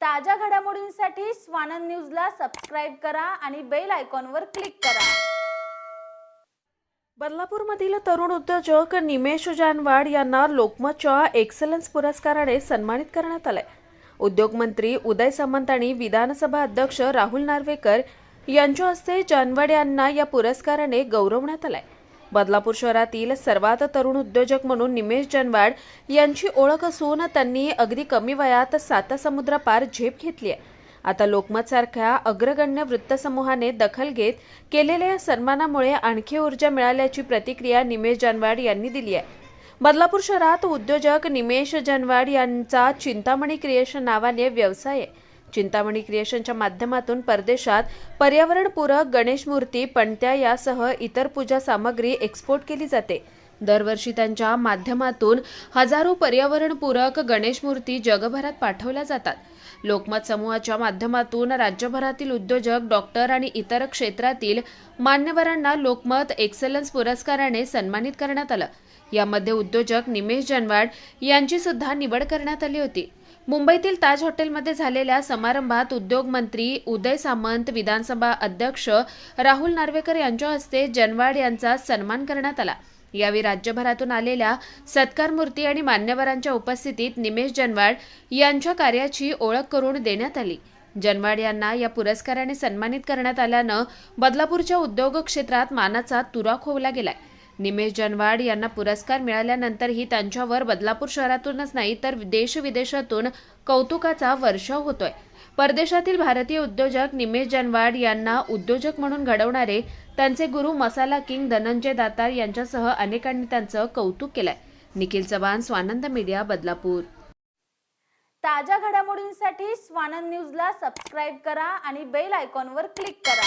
ताज्या घडामोडींसाठी स्वानंद न्यूजला सबस्क्राईब करा आणि बेल आयकॉनवर क्लिक करा. बदलापूरमधील तरुण उद्योजक निमेश जानवाड यांना लोकमतच्या एक्सलन्स पुरस्काराने सन्मानित करण्यात आलंय. उद्योगमंत्री उदय सामंत आणि विधानसभा अध्यक्ष राहुल नार्वेकर यांच्या हस्ते जानवाड यांना या पुरस्काराने गौरवण्यात आलाय. बदलापूर शहरातील सर्वात तरुण उद्योजक म्हणून निमेश जनवाड यांची ओळख असून त्यांनी अगदी कमी वयात साता समुद्रापार झेप घेतली आहे. आता लोकमत सारख्या अग्रगण्य वृत्तसमूहाने दखल घेत केलेल्या या सन्मानामुळे आणखी ऊर्जा मिळाल्याची प्रतिक्रिया निमेश जनवाड यांनी दिली आहे. बदलापूर शहरात उद्योजक निमेश जनवाड यांचा चिंतामणी क्रिएशन नावाने व्यवसाय आहे. चिंतामणी क्रिएशनच्या माध्यमातून परदेशात पर्यावरणपूरक गणेश मूर्ती पणत्या यासह इतर पूजा सामग्री एक्सपोर्ट केली जाते. दरवर्षी त्यांच्या माध्यमातून हजारो पर्यावरणपूरक गणेश मूर्ती जगभरात पाठवल्या जातात. लोकमत समूहाच्या माध्यमातून राज्यभरातील उद्योजक डॉक्टर आणि इतर क्षेत्रातील मान्यवरांना लोकमत एक्सलन्स पुरस्काराने सन्मानित करण्यात आलं. यामध्ये उद्योजक निमेश जनवाड यांची सुद्धा निवड करण्यात आली होती. मुंबईतील ताज हॉटेलमध्ये झालेल्या समारंभात उद्योग मंत्री उदय सामंत विधानसभा अध्यक्ष राहुल नार्वेकर यांच्या हस्ते जनवाड यांचा सन्मान करण्यात आला. यावेळी राज्यभरातून आलेल्या सत्कार मूर्ती आणि मान्यवरांच्या उपस्थितीत निमेश जनवाड यांच्या कार्याची ओळख करून देण्यात आली. जनवाड यांना या पुरस्काराने सन्मानित करण्यात आल्यानं बदलापूरच्या उद्योग क्षेत्रात मानाचा तुरा खोवला गेलाय. निमेश जनवाड यांना पुरस्कार मिळाल्यानंतरही त्यांच्यावर बदलापूर शहरातूनच नाही तर देश विदेशातून कौतुकाचा वर्षाव होतोय. परदेशातील भारतीय उद्योजक निमेश जनवाड यांना उद्योजक म्हणून घडवणारे त्यांचे गुरु मसाला किंग धनंजय दातार यांच्यासह अनेकांनी त्यांचं कौतुक केलंय. निखिल चव्हाण स्वानंद मीडिया बदलापूर. ताज्या घडामोडींसाठी स्वानंद न्यूजला सबस्क्राईब करा आणि बेल आयकॉनवर क्लिक करा.